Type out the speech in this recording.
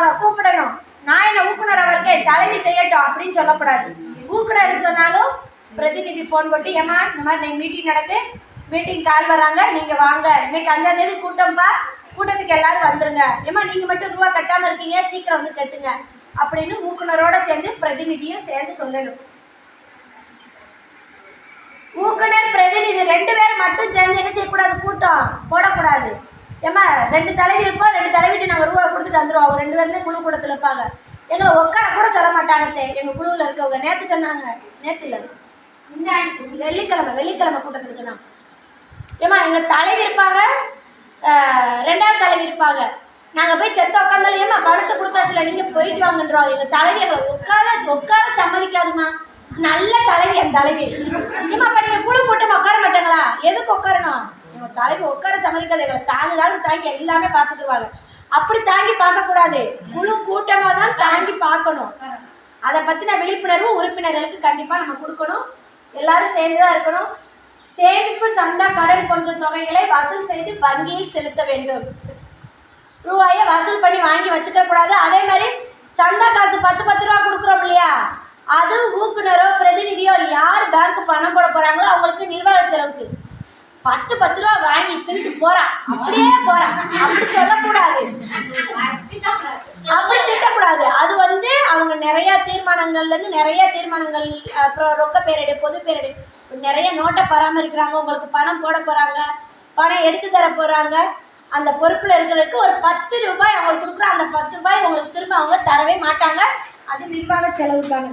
போதே கூப்பிடணும். நான் என்ன ஊக்குனர் அவருக்கு தலைவி செய்யட்டும் அப்படின்னு சொல்லக்கூடாது. ஊக்குனர் சொன்னாலும் பிரதிநிதி ஃபோன் போட்டு ஏமா இந்த மாதிரி நீங்கள் மீட்டிங் நடக்கு. மீட்டிங் கால் வராங்க நீங்கள் வாங்க. இன்னைக்கு அஞ்சாம் தேதி கூட்டம்ப்பா. கூட்டத்துக்கு எல்லாரும் வந்துருங்க. ஏமா நீங்கள் மட்டும் ரூபா கட்டாமல் இருக்கீங்க. சீக்கிரம் வந்து கட்டுங்க. அப்படின்னு ஊக்குனரோட சேர்ந்து பிரதிநிதியும் சேர்ந்து சொல்லணும். ஊக்குனர் பிரதிநிதி ரெண்டு பேர் மட்டும் சேர்ந்து என்ன செய்யக்கூடாது? கூட்டம் போடக்கூடாது. ஏம்மா ரெண்டு தலைவி இருப்போம் ரெண்டு தலைவிட்டு நாங்கள் ரூபா கொடுத்துட்டு வந்துடுவோம் அவங்க ரெண்டு பேருந்தே குழு கூடத்தில் இருப்பாங்க எங்களை உட்கார கூட சொல்ல மாட்டாங்க தே. எங்கள் குழுவில் இருக்கவங்க. நேற்று சொன்னாங்க. நேற்று இல்லை. இந்த வெள்ளிக்கிழமை வெள்ளிக்கிழமை கூட்டத்தில் சொன்னாங்க. ஏம்மா எங்கள் தலைவி இருப்பாங்க. ரெண்டாவது தலைவி இருப்பாங்க. நாங்கள் போய் செத்த உட்காந்தாலும் ஏம்மா பணத்தை கொடுத்தாச்சுல நீங்கள் போயிட்டு வாங்கன்றோம். எங்கள் தலைவி எங்களை உட்கார உட்கார சம்மதிக்காதுமா நல்ல தலைவி என் தலைவி. ஏம்மா அப்போ நீங்கள் குழு கூட்டம் உட்கார மாட்டாங்களா எதுக்கு உட்காரணும் தலைவி உட்கார சம்மதிக்காது எங்களை தாங்குதான்னு தாங்கி எல்லாமே பார்த்துக்குருவாங்க. அப்படி தாங்கி பார்க்கக்கூடாது. முழு கூட்டமாக தான் தாங்கி பார்க்கணும். அதை பற்றின விழிப்புணர்வு உறுப்பினர்களுக்கு கண்டிப்பாக நம்ம கொடுக்கணும். எல்லாரும் சேர்ந்து தான் இருக்கணும். சேமிப்பு சந்தா கடன் போன்ற தொகைகளை வசூல் செய்து வங்கியில் செலுத்த வேண்டும். ரூபாயை வசூல் பண்ணி வாங்கி வச்சுக்க கூடாது. அதே மாதிரி சந்தா காசு பத்து பத்து ரூபா கொடுக்குறோம் இல்லையா? அது ஊக்குனரோ பிரதிநிதியோ யார் பேங்க் பணம் போட போறாங்களோ அவங்களுக்கு நிர்வாக செலவுக்கு பத்து பத்து ரூபா வாங்கி திருட்டு போறான் அப்படியே போறான் அப்படி சொல்லக்கூடாது. அப்படி திட்டக்கூடாது. அது வந்து அவங்க நிறைய தீர்மானங்கள்ல இருந்து நிறைய தீர்மானங்கள் அப்புறம் ரொக்க பேரடி பொது பேரடி நிறைய நோட்டை பராமரிக்கிறாங்க. உங்களுக்கு பணம் போட போறாங்க. பணம் எடுத்து தர போறாங்க. அந்த பொறுப்புல இருக்கிறதுக்கு ஒரு பத்து ரூபாய் அவங்களுக்கு கொடுக்குற அந்த பத்து ரூபாய் உங்களுக்கு திரும்ப அவங்க தரவே மாட்டாங்க. அது நிர்வாக செலவுக்கான